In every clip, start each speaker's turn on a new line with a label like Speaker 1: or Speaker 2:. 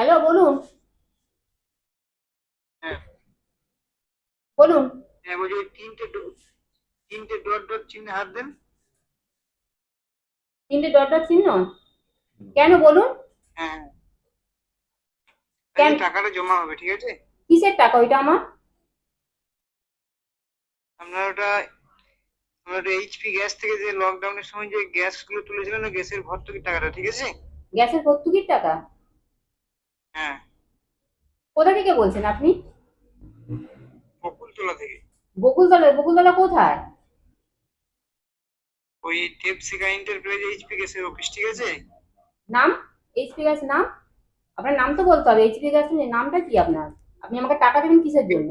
Speaker 1: Hello বলুন।
Speaker 2: হ্যাঁ।
Speaker 1: বলুন।
Speaker 2: হ্যাঁ বলছি তিনটে তিনটে ডট ডট চিহ্নে হাত দেন।
Speaker 1: তিনটে ডট ডট চিহ্ন? কেন বলুন?
Speaker 2: হ্যাঁ।
Speaker 1: কেন?
Speaker 2: টাকাটা জমা হবে ঠিক আছে?
Speaker 1: কিসের টাকা ওইটা আমার?
Speaker 2: আপনার ওটা ওটা এইচপি গ্যাস থেকে যে লকডাউনের সময় যে গ্যাসগুলো তুলেছিলেন গ্যাসের ভর্তুকির টাকাটা ঠিক আছে?
Speaker 1: গ্যাসের ভর্তুকির টাকা?
Speaker 2: হ্যাঁ।
Speaker 1: কোথা থেকে বলছেন আপনি?
Speaker 2: বকুলতলা থেকে।
Speaker 1: বকুলতলা বকুলতলা কোথায়?
Speaker 2: ওই দেবশিখা এন্টারপ্রাইজ এইচপি গ্যাসের অফিস ঠিক আছে?
Speaker 1: নাম? এইচপি গ্যাস নাম? আপনার নাম তো বলতে হবে এইচপি গ্যাস নামটা কি আপনার? আপনি আমাকে টাকা দেবেন কিসের জন্য?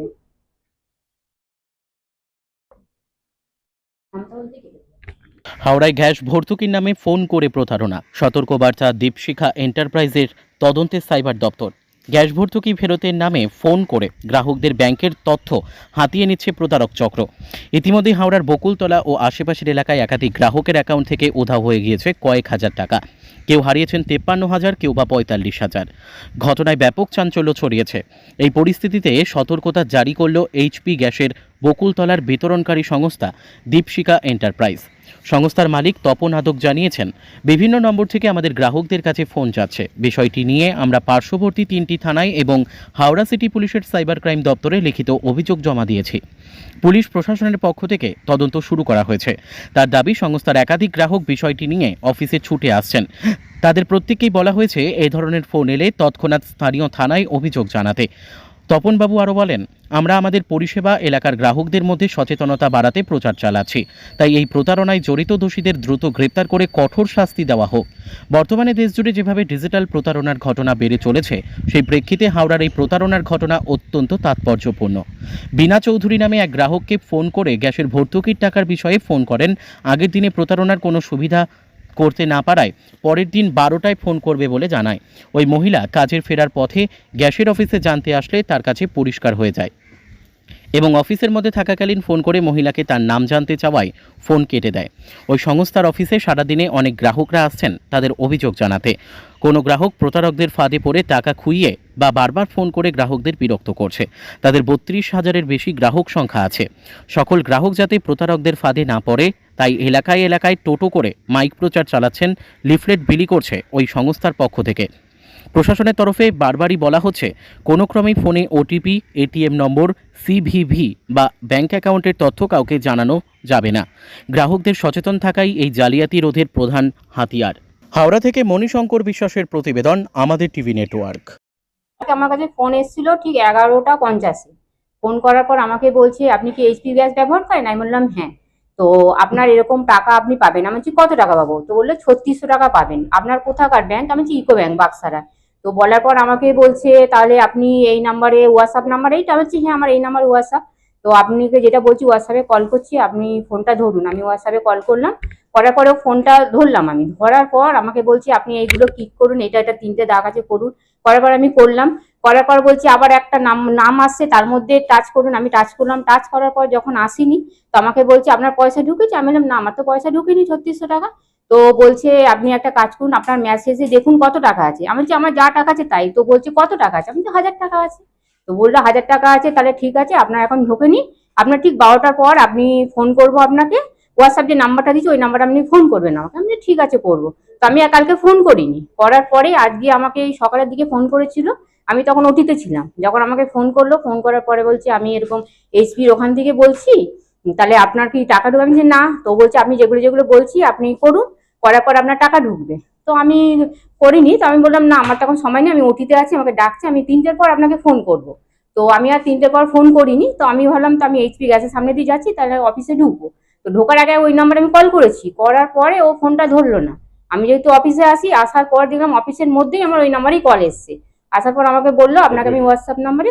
Speaker 1: নামটা বলতে কি?
Speaker 3: হাওড়ায় গ্যাস ভর্তুকির নামে ফোন করে প্রতারণা। সতর্কবার্তা দীপশিখা এন্টারপ্রাইজের তদন্তে সাইবার দপ্তর। গ্যাস ভর্তুকি ফেরতের নামে ফোন করে গ্রাহকদের ব্যাংকের তথ্য হাতিয়ে নিচ্ছে প্রতারক চক্র। ইতিমধ্যে হাওড়ার বকুলতলা ও আশেপাশের এলাকায় একাধিক গ্রাহকের অ্যাকাউন্ট থেকে উধাও হয়ে গিয়েছে কয়েক হাজার টাকা। কেউ হারিয়েছেন তেপ্পান্ন হাজার, কেউ বা পঁয়তাল্লিশ হাজার। ঘটনায় ব্যাপক চাঞ্চল্য ছড়িয়েছে। এই পরিস্থিতিতে সতর্কতা জারি করল এইচপি গ্যাসের বকুলতলার বিতরণকারী সংস্থা দীপশিকা এন্টারপ্রাইজ। সংস্থার মালিক তপন আদক জানিয়েছেন, বিভিন্ন নম্বর থেকে আমাদের গ্রাহকদের কাছে ফোন যাচ্ছে। বিষয়টি নিয়ে আমরা পার্শ্ববর্তী তিনটি থানায় এবং হাওড়া সিটি পুলিশের সাইবার ক্রাইম দপ্তরে লিখিত অভিযোগ জমা দিয়েছি। পুলিশ প্রশাসনের পক্ষ থেকে তদন্ত শুরু করা হয়েছে। তার দাবি, সংস্থার একাধিক গ্রাহক বিষয়টি নিয়ে অফিসে ছুটে আসছেন। তাদের প্রত্যেককেই বলা হয়েছে এই ধরনের ফোন এলে তৎক্ষণাৎ স্থানীয় থানায় অভিযোগ জানাতে। তপনবাবু আরও বলেন, আমরা আমাদের পরিষেবা এলাকার গ্রাহকদের মধ্যে সচেতনতা বাড়াতে প্রচার চালাচ্ছি। তাই এই প্রতারণায় জড়িত দোষীদের দ্রুত গ্রেপ্তার করে কঠোর শাস্তি দেওয়া হোক। বর্তমানে দেশজুড়ে যেভাবে ডিজিটাল প্রতারণার ঘটনা বেড়ে চলেছে, সেই প্রেক্ষিতে হাওড়ার এই প্রতারণার ঘটনা অত্যন্ত তাৎপর্যপূর্ণ। বিনা চৌধুরী নামে এক গ্রাহককে ফোন করে গ্যাসের ভর্তুকির টাকার বিষয়ে ফোন করেন, আগের দিনে প্রতারণার কোনো সুবিধা করতে না পারায় পরের দিন বারোটায় ফোন করবে বলে জানায়। ওই মহিলা কাজের ফেরার পথে গ্যাসের অফিসে জানতে আসলে তার কাছে পরিষ্কার হয়ে যায় এবং অফিসের মধ্যে থাকাকালীন ফোন করে মহিলাকে তার নাম জানতে চাওয়ায় ফোন কেটে দেয়। ওই সংস্থার অফিসে সারাদিনে অনেক গ্রাহকরা আসছেন তাদের অভিযোগ জানাতে। কোনো গ্রাহক প্রতারকদের ফাঁদে পড়ে টাকা খুইয়ে বা বারবার ফোন করে গ্রাহকদের বিরক্ত করছে। তাদের বত্রিশ হাজারের বেশি গ্রাহক সংখ্যা আছে। সকল গ্রাহক যাতে প্রতারকদের ফাঁদে না পড়ে তাই এলাকায় এলাকায় টোটো করে মাইক প্রচার চালাচ্ছেন লিফলেট বিলি করছে ওই সংস্থার পক্ষ থেকে। প্রশাসনের তরফে বারবারই বলা হচ্ছে, কোনো ক্রমেই ফোনে ওটিপি এটিএম নম্বর সিভিভি বা ব্যাংক অ্যাকাউন্টের তথ্য কাউকে জানানো যাবে না। গ্রাহকদের সচেতন থাকাই এই জালিয়াতি রোধের প্রধান হাতিয়ার। হাওড়া থেকে মণিশঙ্কর বিশ্বাসের প্রতিবেদন, আমাদের টিভি নেটওয়ার্ক।
Speaker 1: আমার কাছে ফোন এসেছিল ঠিক এগারোটা পঞ্চাশে। ফোন করার পর আমাকে বলছে, আপনি কি এইচপি গ্যাস ব্যবহার করেন? আমি বললাম হ্যাঁ। তো আপনার এরকম টাকা আপনি পাবেন। আমি বলছি, কত টাকা পাবো? তো বলল, ছত্রিশশো টাকা পাবেন। আপনার কোথাকার ব্যাংক আমি বলছি, ইকো ব্যাংক বাক্সারা তো বলার পর আমাকে বলছে, তাহলে আপনি এই নাম্বারে হোয়াটসঅ্যাপ নাম্বার এইটা? বলছি হ্যাঁ আমার এই নাম্বার হোয়াটসঅ্যাপ তো আপনাকে যেটা বলছি হোয়াটসঅ্যাপে কল করছি, আপনি ফোনটা ধরুন। আমি হোয়াটসঅ্যাপে কল করলাম। করার পরে ফোনটা ধরলাম আমি। ধরার পর আমাকে বলছি, আপনি এইগুলো ক্লিক করুন, এটা এটা তিনটে দাগ আছে, করুন। করার পর আমি করলাম। করার পর বলছি, আবার একটা নাম নাম আসছে, তার মধ্যে টাচ করুন। আমি টাচ করলাম টাচ করার পর যখন আসিনি, তো আমাকে বলছে, আপনার পয়সা ঢুকেছে? আমি বললাম, না, আমার তো পয়সা ঢুকেনি, ছত্রিশশো টাকা। তো বলছে, আপনি একটা কাজ করুন, আপনার মেসেজে দেখুন কত টাকা আছে। আমি বলছি, আমার যা টাকা আছে তাই। তো বলছে, কত টাকা আছে? আমি তো হাজার টাকা আছে। তো বলল, হাজার টাকা আছে, তাহলে ঠিক আছে, আপনার এখন ঢোকেনি। আপনার ঠিক বারোটার পর আপনি ফোন করব আপনাকে। হোয়াটসঅ্যাপ যে নাম্বারটা দিচ্ছি ওই নাম্বারে আপনি ফোন করবেন আমাকে। আমি ঠিক আছে, করব। তো আমি কালকে ফোন করিনি। করার পরে আজকে আমাকে সকালের দিকে ফোন করেছিল। আমি তখন ওটিতে ছিলাম। যখন আমাকে ফোন করল ফোন করার পরে বলছে, আমি এরকম এইচপির ওখান থেকে বলছি, তাহলে আপনার কি টাকা ঢুকে আমি না। তো বলছে, আপনি যেগুলো যেগুলো বলছি, আপনি করুন, করার পর আপনার টাকা ঢুকবে। তো আমি করিনি, তো আমি বললাম, না, আমার তখন সময় নেই, আমি ওটিতে আছি, আমাকে ডাকছে, আমি তিনটের পর আপনাকে ফোন করব। তো আমি আর তিনটের পর ফোন করিনি, তো আমি ভাবলাম, তো আমি এইচপি গ্যাসের সামনে দিয়ে যাচ্ছি, তাহলে অফিসে ঢুকবো। তো ঢোকার আগে ওই নাম্বারে আমি কল করেছি, করার পরে ও ফোনটা ধরলো না। আমি যেহেতু অফিসে আসি আসার পর দেখলাম অফিসের মধ্যেই আমার ওই নাম্বারেই কল এসছে। আসার পর আমাকে বলল আপনাকে আমি হোয়াটসঅ্যাপ নাম্বারে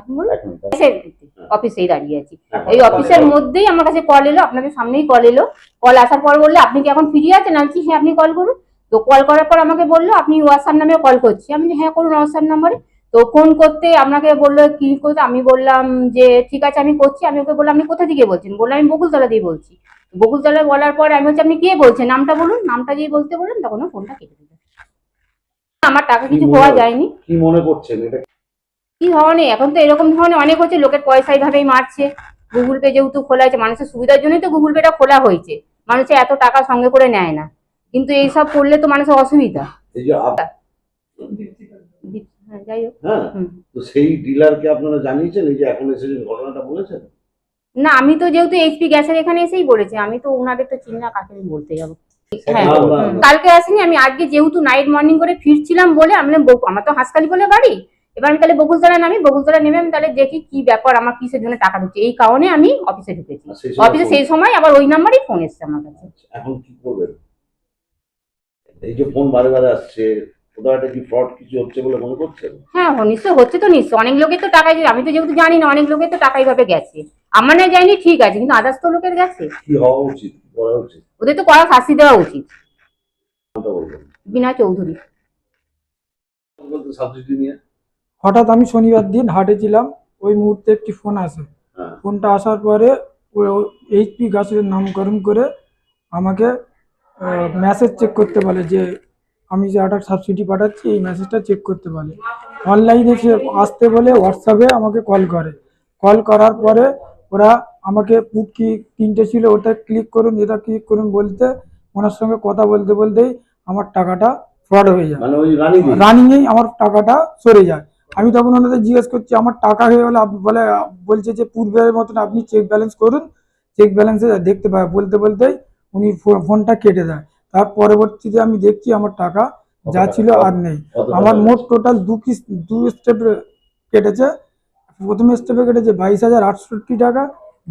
Speaker 1: অফিসেই দাঁড়িয়ে আছি। এই অফিসের মধ্যেই আমার কাছে কল এলো আপনাদের সামনেই কল এলো। কল আসার পর বলল আপনি কি এখন ফ্রি আছেন? আমি হ্যাঁ আপনি কল করুন। তো কল করার পর আমাকে বলল আপনি হোয়াটসঅ্যাপ নামে কল করছি। আমি হ্যাঁ করুন হোয়াটসঅ্যাপ নাম্বারে। তো ফোন করতে আপনাকে বলল কি করতে? আমি বললাম যে ঠিক আছে আমি করছি। আমি ওকে বললাম আপনি কোথা থেকে বলছেন? বললাম আমি বকুলতলা দিয়ে বলছি। বকুলতলা বলার পর আমি হচ্ছে আপনি কে বলছেন? নামটা বলুন নামটা দিয়ে বলতে বললেন তখন ফোনটা কেটে দিল। আমার টাকা কিছু পাওয়া যায়নি।
Speaker 4: কি মনে করছেন এটা?
Speaker 1: কি ধরনের? এখন তো এরকম ধরনের অনেক হচ্ছে লোকের পয়সা এইভাবেই মারছে। গুগল পে যেহেতু খোলা আছে মানুষের সুবিধার জন্যই তো গুগল পেটা খোলা হয়েছে। মানুষের এত টাকা সঙ্গে করে নেয় না। কিন্তু এইসব করলে তো মানুষের অসুবিধা। হ্যাঁ, যাই হোক।
Speaker 4: হ্যাঁ তো সেই ডিলারকে আপনারা জানিয়েছেন? এই যে এখন এসেছেন ঘটনাটা বলেছেন?
Speaker 1: না আমি তো যেহেতু এইচপি গ্যাসের এখানে এসেই বলেছি আমি তো ওনাদের তো চিনি না কাকে বলতে যাব। হ্যাঁ।
Speaker 4: না।
Speaker 1: কালকে আসেনি আমি আজকে যেহেতু নাইট মর্নিং করে ফিরছিলাম বলে আমি আমার তো হাসকালি বলে বাড়ি। এবার আমি তাহলে বকুলতলা নামি বকুলতলা নেমে আমি তাহলে দেখি কি ব্যাপার আমার কিসের জন্য টাকা ঢুকছে। এই কারণে আমি অফিসে ঢুকেছি।
Speaker 4: আর সেই সময়
Speaker 1: অফিসে সেই সময় আবার ওই নাম্বারই ফোন এসছে আমার কাছে।
Speaker 4: এখন কি করবেন এই যে ফোন বারে বারে আসছে মনে
Speaker 1: হ্যাঁ হ- নিশ্চয় হচ্ছে তো নিশ্চয় অনেক লোকের তো টাকা আমি তো যেহেতু জানি না অনেক লোকের তো টাকা এইভাবে গেছে। আমার না যায়নি ঠিক আছে কিন্তু আদার্স তো লোকের গেছে
Speaker 4: কি হওয়া উচিত? করা উচিত।
Speaker 1: ওদের তো কড়া শাস্তি দেওয়া উচিত। বিনা চৌধুরী।
Speaker 4: বলতে সাবসিডি নিয়ে?
Speaker 5: হঠাৎ আমি শনিবার দিন হাটে ছিলাম ওই মুহূর্তে একটি ফোন আসে।
Speaker 4: হ্যাঁ।
Speaker 5: ফোনটা আসার পরে এইচপি গাছের নামকরণ করে আমাকে মেসেজ চেক করতে বলে যে আমি যে আটার সাবসিডি পাঠাচ্ছি এই মেসেজটা চেক করতে বলে। অনলাইনে সে আসতে বলে হোয়াটসঅ্যাপে আমাকে কল করে। কল করার পরে ওরা আমাকে পুটকি তিনটে ছিল ওটা ক্লিক করুন এটা ক্লিক করুন বলতে ওনার সঙ্গে কথা বলতে বলতেই আমার টাকাটা ফ্রড হয়ে যায়। রানিংয়েই আমার টাকাটা সরে যায়। আমি তখন ওনাদের জিজ্ঞেস করছি আমার টাকা হয়ে গেলে? বলে বলছে যে পূর্বের মতন আপনি চেক ব্যালেন্স করুন চেক ব্যালেন্সে দেখতে পায় বলতে বলতেই উনি ফোনটা কেটে দেয়। তার পরবর্তীতে আমি দেখছি আমার টাকা যা ছিল আর নেই। আমার মোট টোটাল দু কিস দু স্টেপ কেটেছে। প্রথম স্টেপে কেটেছে বাইশ হাজার আটষট্টি টাকা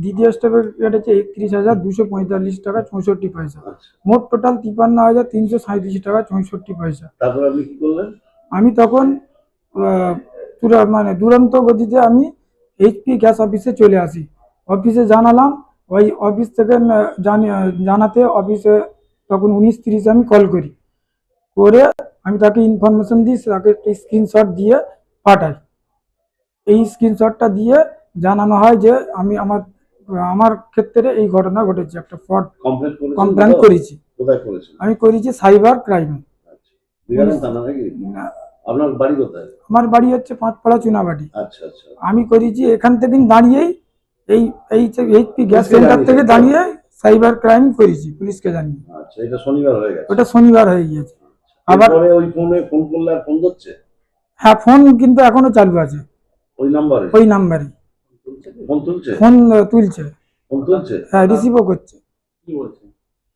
Speaker 5: দ্বিতীয় স্টেপে কেটেছে একত্রিশ হাজার দুশো পঁয়তাল্লিশ টাকা চৌষট্টি পয়সা।
Speaker 4: আচ্ছা।
Speaker 5: মোট টোটাল তিপান্ন হাজার তিনশো সাঁত্রিশ টাকা চৌষট্টি পয়সা।
Speaker 4: তারপর আপনি কি করলেন?
Speaker 5: আমি তখন মানে দুরন্ত গতিতে আমি এইচপি গ্যাস অফিসে চলে আসি। অফিসে জানালাম ওই অফিস থেকে জানাতে অফিসে তখন উনিশ তিরিশে আমি কল করি। করে আমি তাকে ইনফরমেশন দিই তাকে একটি স্ক্রিনশট দিয়ে পাঠাই। এই স্ক্রিনশটটা দিয়ে জানানো হয় যে আমি আমার আমার ক্ষেত্রে এই ঘটনা ঘটেছে একটা ফ্রড
Speaker 4: কমপ্লেন?
Speaker 5: করেছি। আমি করেছি সাইবার ক্রাইমে
Speaker 4: আচ্ছা। আপনার বাড়ি কোথায়?
Speaker 5: আমার বাড়ি হচ্ছে পাঁচপাড়া চুনাবাটি।
Speaker 4: আচ্ছা আচ্ছা।
Speaker 5: আমি করেছি এখান থেকে দাঁড়িয়েই এই এই এইচপি গ্যাস সেন্টার থেকে দাঁড়িয়ে সাইবার ক্রাইম করেছি পুলিশকে জানিয়ে।
Speaker 4: আচ্ছা এটা শনিবার হয়ে গেছে।
Speaker 5: ওটা শনিবার হয়ে গিয়েছে। আবার-
Speaker 4: ওই ফোনে ফোন করলে আর ফোন ধরছে?
Speaker 5: হ্যাঁ ফোন কিন্তু এখনও চালু আছে।
Speaker 4: ওই নাম্বারে?
Speaker 5: ওই নাম্বারে।
Speaker 4: ফোন তুলছে?
Speaker 5: ফোন তুলছে।
Speaker 4: ফোন তুলছে?
Speaker 5: হ্যাঁ রিসিভও করছে।
Speaker 4: কি বলছে?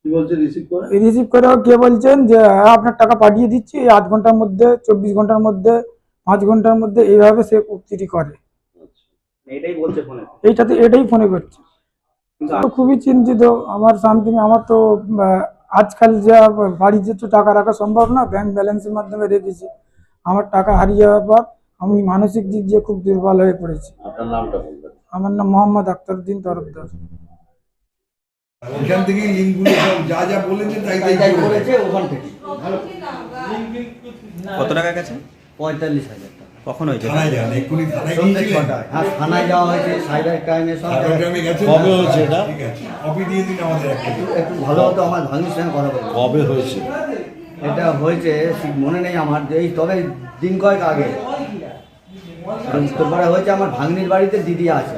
Speaker 4: কি বলছে রিসিভ করে?
Speaker 5: রিসিভ করেও কে বলছেন যে হ্যাঁ আপনার টাকা পাঠিয়ে দিচ্ছি আধ ঘণ্টার মধ্যে চব্বিশ ঘণ্টার মধ্যে পাঁচ ঘণ্টার মধ্যে এইভাবে সে উক্তিটি করে।
Speaker 4: আচ্ছা।
Speaker 6: এটাই বলছে ফোনে?
Speaker 5: এইটাতে এটাই ফোনে করছে। খুবই চিন্তিত আমার সামথিং আমার তো আজকাল যা বাড়িতে তো টাকা রাখা সম্ভব না ব্যাংক ব্যালেন্সের মাধ্যমে রেখেছি। আমার টাকা হারিয়ে যাওয়ার পর আমি মানসিক দিক দিয়ে খুব দুর্বল হয়ে পড়েছি।
Speaker 4: আপনার নামটা বলবেন।
Speaker 5: আমার নাম মোহাম্মদ আখতারুদ্দিন তরফদার।
Speaker 7: লিঙ্কগুলো সব যা যা বলেছে তাই
Speaker 6: তাই
Speaker 7: করেছে।
Speaker 6: ওখান থেকে।
Speaker 8: কত টাকা গেছে
Speaker 6: পঁয়তাল্লিশ হাজার টাকা।
Speaker 8: কখন হয়েছে?
Speaker 7: থানায় যান এক্ষুনি থানায় গিয়েছিলেন?
Speaker 6: হ্যাঁ থানায় যাওয়া হয়েছে সাইবার ক্রাইমে সব
Speaker 4: কবে হয়েছে এটা?
Speaker 7: ঠিক আছে কপি দিয়ে দিন আমাদের একটা।
Speaker 6: ভালো হতো আমার ভাগ্নির সঙ্গে কথা বলব।
Speaker 4: কবে হয়েছে?
Speaker 6: এটা হয়েছে ঠিক মনে নেই আমার যে এই তবে দিন কয়েক আগে। তারপরে হয়েছে আমার ভাগ্নির বাড়িতে দিদি আছে।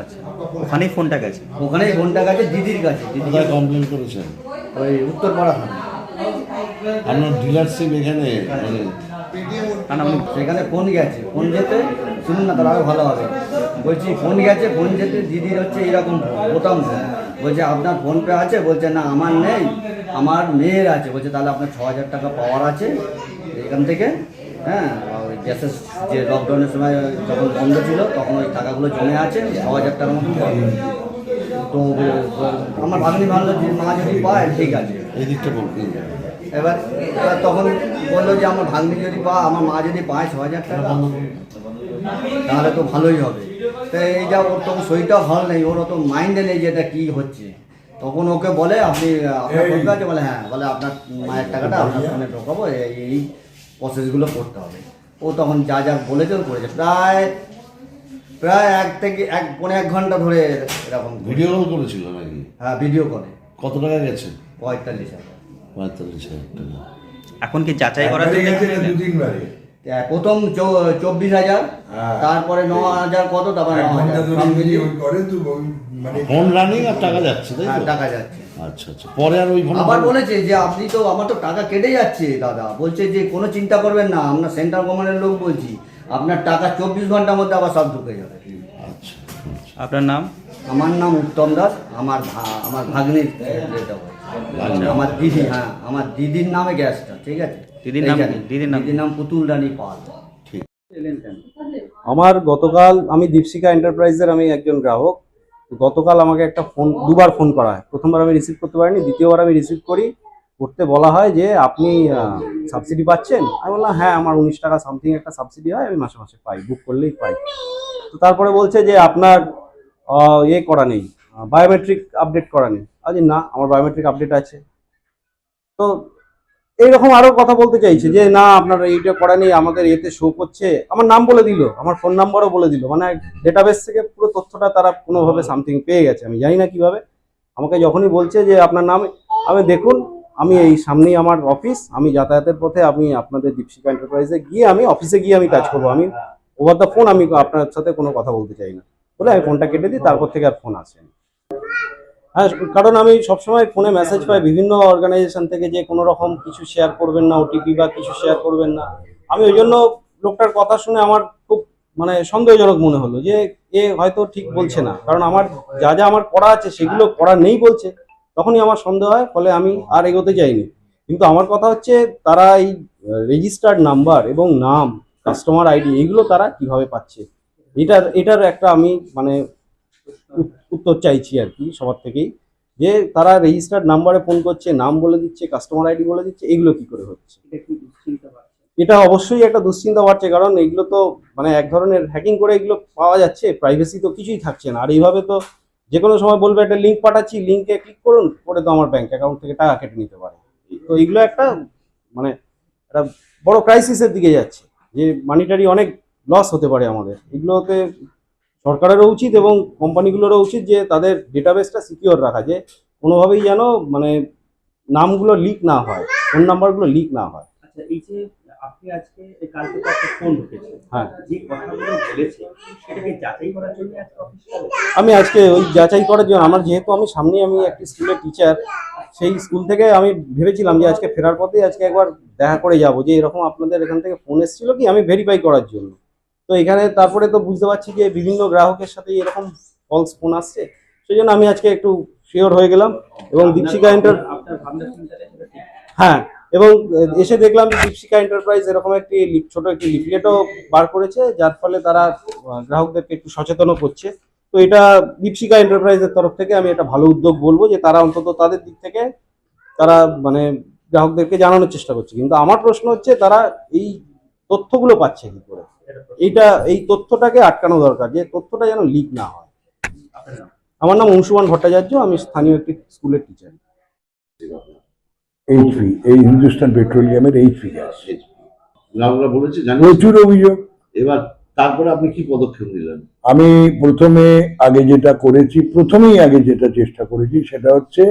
Speaker 8: আচ্ছা। ওখানেই ফোনটা গেছে?
Speaker 6: ওখানেই ফোনটা গেছে দিদির কাছে। দিদি
Speaker 4: কমপ্লেন করেছেন?
Speaker 6: ওই উত্তরপাড়া থানা।
Speaker 4: আপনার ডিলারশিপ এখানে মানে
Speaker 8: না না
Speaker 6: সেখানে ফোন গেছে। ফোন যেতে শুনুন না তাহলে আরও ভালো হবে। বলছি ফোন গেছে ফোন যেতে দিদির হচ্ছে এরকম বোতাম ফোন বলছে আপনার ফোন পে আছে? বলছে না আমার নেই। আমার মেয়ের আছে। বলছে তাহলে আপনার ছ হাজার টাকা পাওয়ার আছে এখান থেকে হ্যাঁ? গ্যাসের যে লকডাউনের সময় যখন বন্ধ ছিল তখন ওই টাকাগুলো জমে আছে ছ হাজার টাকার মতো। তো আমার ভাগ্নি ভাবলো যে মা যদি পায় ঠিক আছে।
Speaker 4: এই দিকটা
Speaker 6: এবার এবার তখন বলল যে আমার ভাগ্নি যদি পা আমার মা যদি পায় ছ হাজার টাকা। তাহলে তো ভালোই হবে। তো এই যা ওর তখন শরীরটাও ভালো নেই ওর অত মাইন্ডে নেই যে এটা কী হচ্ছে। তখন ওকে বলে আপনি আপনার ফোন আছে? বলে হ্যাঁ। বলে আপনার মায়ের টাকাটা আপনার ফোনে ঢোকাবো এই এই প্রসেসগুলো করতে হবে। ও তখন যা যা বলেছে ও করেছে। প্রায় প্রায় এক থেকে এক পনেরো এক ঘণ্টা ধরে এরকম
Speaker 4: ভিডিও কল করেছিল নাকি?
Speaker 6: হ্যাঁ ভিডিও করে
Speaker 4: কত টাকা গেছে?
Speaker 6: পঁয়তাল্লিশ হাজার।
Speaker 4: পঁয়তাল্লিশ হাজার টাকা।
Speaker 8: এখন কি যাচাই করার
Speaker 7: একবারে
Speaker 8: জন্য
Speaker 7: গেছে না
Speaker 8: এখানে
Speaker 7: দু
Speaker 8: এলেন?
Speaker 6: প্রথম চব্বিশ হাজার
Speaker 7: হ্যাঁ।
Speaker 6: তারপরে ন হাজার কত? তারপরে ন হাজার।
Speaker 7: মানে
Speaker 4: ফোন রানিং আর টাকা যাচ্ছে তাই
Speaker 6: হ্যাঁ,
Speaker 4: তো
Speaker 6: টাকা যাচ্ছে।
Speaker 4: আচ্ছা আচ্ছা। পরে আর ওই
Speaker 6: আবার বলেছে যে আপনি তো আমার তো টাকা কেটে যাচ্ছে দাদা। বলছে যে কোনো চিন্তা করবেন না আমরা সেন্ট্রাল গভর্নমেন্টের লোক বলছি। আপনার টাকা চব্বিশ ঘণ্টার মধ্যে আবার সব ঢুকে যাবে।
Speaker 4: আচ্ছা
Speaker 8: আপনার নাম?
Speaker 6: আমার নাম উত্তম দাস আমার আমার ভাগ্নির এটা। আমার দিদি হ্যাঁ আমার দিদির নামে গ্যাসটা ঠিক আছে?
Speaker 8: দিদির নাম দিদির নাম?
Speaker 6: দিদির নাম পুতুল রানী পাল।
Speaker 9: আমার গতকাল আমি দীপশিকা এন্টারপ্রাইজের আমি একজন গ্রাহক। গতকাল আমাকে একটা ফোন, দুবার ফোন করা হয়। প্রথমবার আমি রিসিভ করতে পারিনি, দ্বিতীয়বার আমি রিসিভ করি। করতে বলা হয় যে, আপনি সাবসিডি পাচ্ছেন? আমি বললাম হ্যাঁ আমার উনিশ টাকা সামথিং একটা সাবসিডি হয়, আমি মাসে মাসে পাই বুক করলেই পাই। তো তারপরে বলছে যে, আপনার ইয়ে করা নেই বায়োমেট্রিক আপডেট করা নেই। আজ না, আমার বায়োমেট্রিক আপডেট আছে। তো এইরকম আরও কথা বলতে চাইছে যে, না, আপনার এইটা করা নেই আমাদের এতে শো করছে। আমার নাম বলে দিল, আমার ফোন নাম্বারও বলে দিল। মানে ডেটাবেস থেকে পুরো তথ্যটা তারা কোনোভাবে সামথিং পেয়ে গেছে। আমি জানি না কীভাবে। আমাকে যখনই বলছে যে, আপনার নাম আমি দেখুন, আমি এই সামনেই আমার অফিস আমি যাতায়াতের পথে আমি আপনাদের দীপশিকা এন্টারপ্রাইজে গিয়ে আমি অফিসে গিয়ে আমি কাজ করব। আমি ওভার দ্য ফোন আমি আপনার সাথে কোনো কথা বলতে চাই না। বলে আমি ফোনটা কেটে দিই, তারপর থেকে আর ফোন আসেনি হ্যাঁ কারণ আমি সবসময় ফোনে মেসেজ পাই বিভিন্ন অর্গানাইজেশন থেকে যে কোনো রকম কিছু শেয়ার করবেন না ওটিপি বা কিছু শেয়ার করবেন না। আমি ওই জন্য লোকটার কথা শুনে আমার খুব মানে সন্দেহজনক মনে হলো যে এ হয়তো ঠিক বলছে না। কারণ আমার যা যা আমার করা আছে সেগুলো করা নেই বলছে, তখনই আমার সন্দেহ হয়, ফলে আমি আর এগোতে যাইনি। কিন্তু আমার কথা হচ্ছে তারা এই রেজিস্টার্ড নাম্বার এবং নাম কাস্টমার আইডি এগুলো তারা কীভাবে পাচ্ছে? এটার এটার একটা আমি মানে উত্তর চাইছি আর কি সবার থেকেই। যে তারা রেজিস্টার্ড নাম্বারে ফোন করছে নাম বলে দিচ্ছে কাস্টমার আইডি বলে দিচ্ছে এগুলো কি করে হচ্ছে? এটা অবশ্যই একটা দুশ্চিন্তা বাড়ছে কারণ এগুলো তো মানে এক ধরনের হ্যাকিং করে এগুলো পাওয়া যাচ্ছে প্রাইভেসি তো কিছুই থাকছে না। আর এইভাবে তো যে কোনো সময় বলবে একটা লিঙ্ক পাঠাচ্ছি লিঙ্কে ক্লিক করুন করে তো আমার ব্যাংক অ্যাকাউন্ট থেকে টাকা কেটে নিতে পারে। তো এগুলো একটা মানে একটা বড় ক্রাইসিসের দিকে যাচ্ছে যে মানিটারি অনেক লস হতে পারে আমাদের। এগুলোতে সরকারেরও উচিত এবং কোম্পানিগুলোরও উচিত যে তাদের ডেটাবেসটা সিকিওর রাখা যে কোনোভাবেই যেন মানে নামগুলো লিক না হয় ফোন নাম্বারগুলো লিক না হয়।
Speaker 10: আচ্ছা এই যে আপনি আজকে কালকে একটা ফোন ঢুকেছে
Speaker 9: হ্যাঁ।
Speaker 10: যে কথাগুলো বলেছে সেটাকে যাচাই করার জন্য আজকে অফিস করে
Speaker 9: আমি আজকে ওই যাচাই করার জন্য আমার যেহেতু আমি সামনেই আমি একটি স্কুলের টিচার সেই স্কুল থেকে আমি ভেবেছিলাম যে আজকে ফেরার পথে আজকে একবার দেখা করে যাব যে এরকম আপনাদের এখান থেকে ফোন এসেছিল কি আমি ভেরিফাই করার জন্য। তো এখানে তারপরে তো বুঝতে পারছি যে বিভিন্ন গ্রাহকের সাথে এরকম ফলস ফোন আসছে। সেই জন্য আমি আজকে একটু শিওর হয়ে গেলাম এবং দীপশিকা এন্টার হ্যাঁ এবং এসে দেখলাম যে দীপশিকা এন্টারপ্রাইজ এরকম একটি ছোট একটি লিফলেটও বার করেছে যার ফলে তারা গ্রাহকদেরকে একটু সচেতনও করছে। তো এটা দীপশিকা এন্টারপ্রাইজের তরফ থেকে আমি এটা ভালো উদ্যোগ বলব যে তারা অন্তত তাদের দিক থেকে তারা মানে গ্রাহকদেরকে জানানোর চেষ্টা করছে। কিন্তু আমার প্রশ্ন হচ্ছে তারা এই তথ্যগুলো পাচ্ছে কি করে? এইটা এই তথ্যটাকে আটকানো দরকার যে তথ্যটা যেন লিক না হয়। আমার নাম অংশুমান ভট্টাচার্য আমি স্থানীয় একটি স্কুলের টিচার
Speaker 11: এইচপি এই হিন্দুস্তান পেট্রোলিয়ামের এইচপি গ্যাস
Speaker 4: গ্রাহকরা বলেছে জানি
Speaker 11: প্রচুর অভিযোগ।
Speaker 4: এবার তারপরে আপনি কি পদক্ষেপ নিলেন?
Speaker 11: আমি প্রথমে আগে যেটা করেছি প্রথমেই আগে যেটা চেষ্টা করেছি সেটা হচ্ছে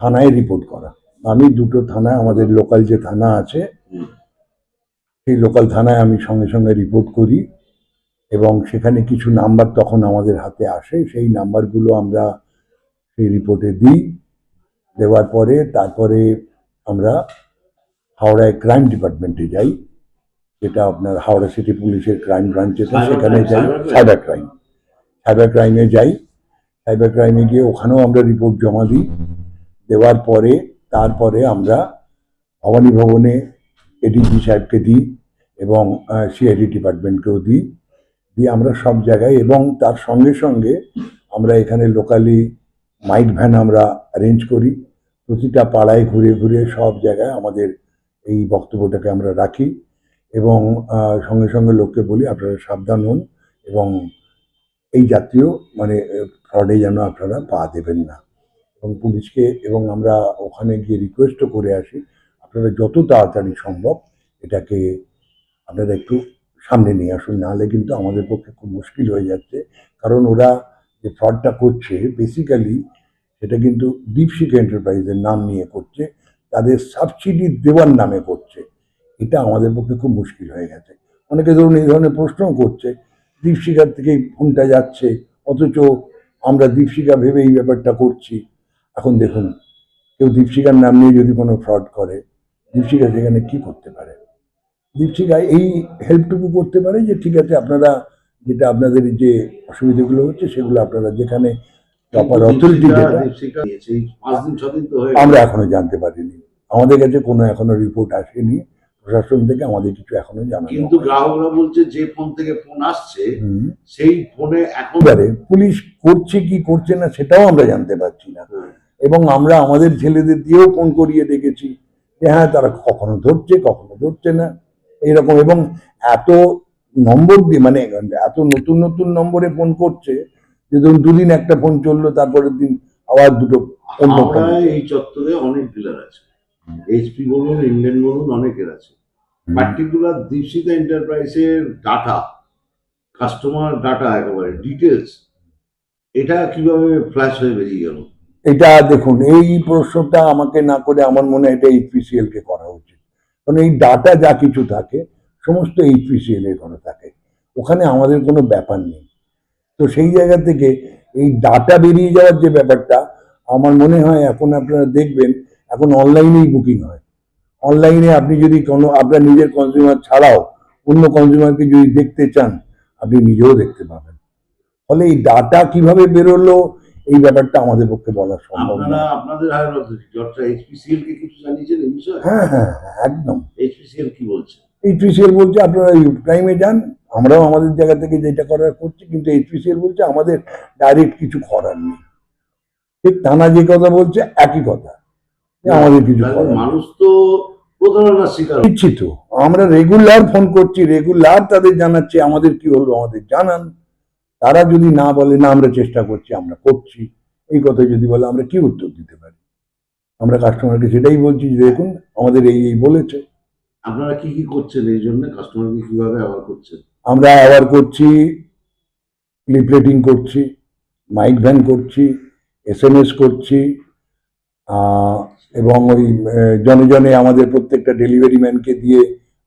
Speaker 11: থানায় রিপোর্ট করা। আমি দুটো থানা আমাদের লোকাল যে থানা আছে। সেই লোকাল থানায় আমি সঙ্গে সঙ্গে রিপোর্ট করি এবং সেখানে কিছু নাম্বার তখন আমাদের হাতে আসে। সেই নাম্বারগুলো আমরা সেই রিপোর্টে দিই। দেওয়ার পরে তারপরে আমরা হাওড়ায় ক্রাইম ডিপার্টমেন্টে যাই। যেটা আপনার হাওড়া সিটি পুলিশের ক্রাইম
Speaker 4: Cyber
Speaker 11: সেখানে যাই। সাইবার ক্রাইম সাইবার ক্রাইমে যাই। সাইবার ক্রাইমে গিয়ে ওখানেও আমরা রিপোর্ট জমা দিই। দেওয়ার পরে তারপরে আমরা ভবানী ভবনে এডিজি সাহেবকে দিই এবং সিআইডি ডিপার্টমেন্টকেও দিই। দিয়ে আমরা সব জায়গায় এবং তার সঙ্গে সঙ্গে আমরা এখানে লোকালি মাইক ভ্যান আমরা অ্যারেঞ্জ করি। প্রতিটা পাড়ায় ঘুরে ঘুরে সব জায়গায় আমাদের এই বক্তব্যটাকে আমরা রাখি এবং সঙ্গে সঙ্গে লোককে বলি আপনারা সাবধান হন এবং এই জাতীয় মানে ফ্রডে যেন আপনারা পা দেবেন না। এবং পুলিশকে এবং আমরা ওখানে গিয়ে রিকোয়েস্টও করে আসি আপনারা যত তাড়াতাড়ি সম্ভব এটাকে আপনারা একটু সামনে নিয়ে আসুন। নাহলে কিন্তু আমাদের পক্ষে খুব মুশকিল হয়ে যাচ্ছে। কারণ ওরা যে ফ্রডটা করছে বেসিক্যালি সেটা কিন্তু দীপশিকা এন্টারপ্রাইজের নাম নিয়ে করছে। তাদের সাবসিডি দেওয়ার নামে করছে। এটা আমাদের পক্ষে খুব মুশকিল হয়ে গেছে। অনেকে ধরুন এই ধরনের প্রশ্নও করছে। দীপশিখার থেকে ফোনটা যাচ্ছে। অথচ আমরা দীপশিখা ভেবে এই ব্যাপারটা করছি। এখন দেখুন, কেউ দীপশিখার নাম নিয়ে যদি কোনো ফ্রড করে দীপশিখা সেখানে কি করতে পারে? দীপশিখা এই হেল্পটুকু করতে পারে যে ঠিক আছে আপনারা যেটা আপনাদের যে অসুবিধাগুলো হচ্ছে সেগুলো আপনারা যেখানে প্রপার অথরিটি আমরা এখনও জানতে পারিনি। আমাদের কাছে কোনো এখনও রিপোর্ট আসেনি। প্রশাসন থেকে আমাদের কিছু এখনও জানানো
Speaker 4: কিন্তু গ্রাহকরা বলছে যে ফোন থেকে ফোন আসছে। সেই ফোনে এখন
Speaker 11: পুলিশ করছে কি করছে না সেটাও আমরা জানতে পারছি না। এবং আমরা আমাদের ছেলেদের দিয়েও ফোন করিয়ে দেখেছি। হ্যাঁ তারা কখনো ধরছে কখনো ধরছে না। এইরকম এবং এত নম্বর দিয়ে মানে এত নতুন নতুন নম্বরে ফোন করছে যে ধরুন দুদিন একটা ফোন চলল তারপরের দিন আবার দুটো অন্য ফোন
Speaker 4: এই চত্বরে অনেক ডিলার আছে। এইচপি বলুন ইন্ডিয়ান বলুন অনেকের আছে। পার্টিকুলার দীপশিতা এন্টারপ্রাইজের ডাটা কাস্টমার ডাটা একেবারে ডিটেলস এটা কীভাবে ফ্ল্যাশ হয়ে বেরিয়ে গেল?
Speaker 11: এটা দেখুন, এই প্রশ্নটা আমাকে না করে আমার মনে হয় এটা এইচপিসিএল কে করা উচিত। কারণ এই ডাটা যা কিছু থাকে, সমস্ত এইচপিসিএল এর ঘরে থাকে। ওখানে আমাদের কোনো ব্যাপার নেই। তো সেই জায়গা থেকে এই ডাটা বেরিয়ে যাওয়ার যে ব্যাপারটা, আমার মনে হয় এখন আপনারা দেখবেন, এখন অনলাইনেই বুকিং হয়। অনলাইনে আপনি যদি কোনো, আপনার নিজের কনজিউমার ছাড়াও অন্য কনজিউমারকে যদি দেখতে চান, আপনি নিজেও দেখতে পাবেন। ফলে এই ডাটা কীভাবে বেরোলো এই ব্যাপারটা আমাদের পক্ষে বলা সম্ভব না
Speaker 4: আপনাদের হায়ার অথরিটি অর্থাৎ এইচপিসিএল কে কিছু জানিয়েছেন এই বিষয়ে?
Speaker 11: হ্যাঁ হ্যাঁ একদম।
Speaker 4: এইচপিসিএল কি বলছে?
Speaker 11: এইচপিসিএল বলছে আপনারা ইউথ ক্রাইমে যান আমরাও আমাদের জায়গা থেকে যেটা করার করছি কিন্তু এইচপিসিএল বলছে আমাদের ডাইরেক্ট কিছু করার নেই। ঠিক থানা যে কথা বলছে একই কথা। আমাদের কিছু করার
Speaker 4: মানুষ তো প্রতারণার শিকার।
Speaker 11: তো আমরা রেগুলার ফোন করছি রেগুলার তাদের জানাচ্ছি আমাদের কি হলো আমাদের জানান। তারা যদি না বলে না আমরা চেষ্টা করছি আমরা করছি। এই কথা যদি বলে আমরা কি উত্তর দিতে পারি? আমরা কাস্টমারকে সেটাই বলছি যে দেখুন আমাদের এই এই বলেছে।
Speaker 4: আপনারা কি কি করছেন এই জন্য? কাস্টমারকে কীভাবে ব্যবহার করছেন?
Speaker 11: আমরা অ্যাওয়ার করছি লিফলেটিং করছি মাইক ভ্যান করছি এস এম এস করছি আহ, এবং ওই জনে জনে আমাদের প্রত্যেকটা ডেলিভারি ম্যানকে দিয়ে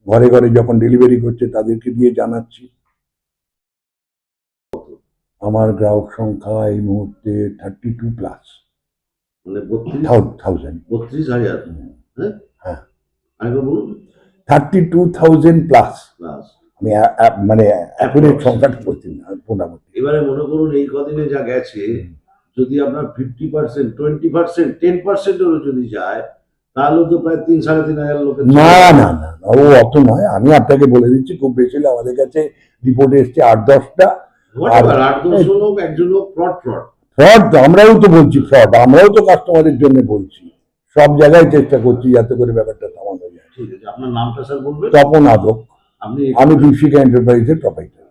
Speaker 11: ঘরে ঘরে যখন ডেলিভারি করছে তাদেরকে দিয়ে জানাচ্ছি। আমার গ্রাহক সংখ্যা এই মুহূর্তে থার্টি টু প্লাস
Speaker 4: মানে বত্রিশ?
Speaker 11: থাউজেন্ড
Speaker 4: বত্রিশ হাজার? হ্যাঁ?
Speaker 11: হ্যাঁ।
Speaker 4: আরেকবার বলুন।
Speaker 11: Thirty two thousand plus
Speaker 4: plus
Speaker 11: আমি মানে এখনই সংখ্যাটা বলছি না মোটামুটি।
Speaker 4: এবারে মনে করুন এই কদিনে যা গেছে যদি আপনার fifty percent twenty percent ten পার্সেন্টেরও যদি যায় তাহলে তো প্রায় তিন সাড়ে তিন হাজার লোকের
Speaker 11: না না না না, ও অত নয়। আমি আপনাকে বলে দিচ্ছি খুব বেশি হলে আমাদের কাছে রিপোর্ট এসছে আট দশটা।
Speaker 4: ফ্রড
Speaker 11: আমরাও তো বলছি ফ্রড আমরাও তো কাস্টমারের জন্য বলছি। সব জায়গায় চেষ্টা করছি যাতে করে ব্যাপারটা থামানো যায়।
Speaker 4: ঠিক আছে আপনার নামটা স্যার বলবেন?
Speaker 11: তপন আদক। আমি বিশিকা এন্টারপ্রাইজের প্রপাইটার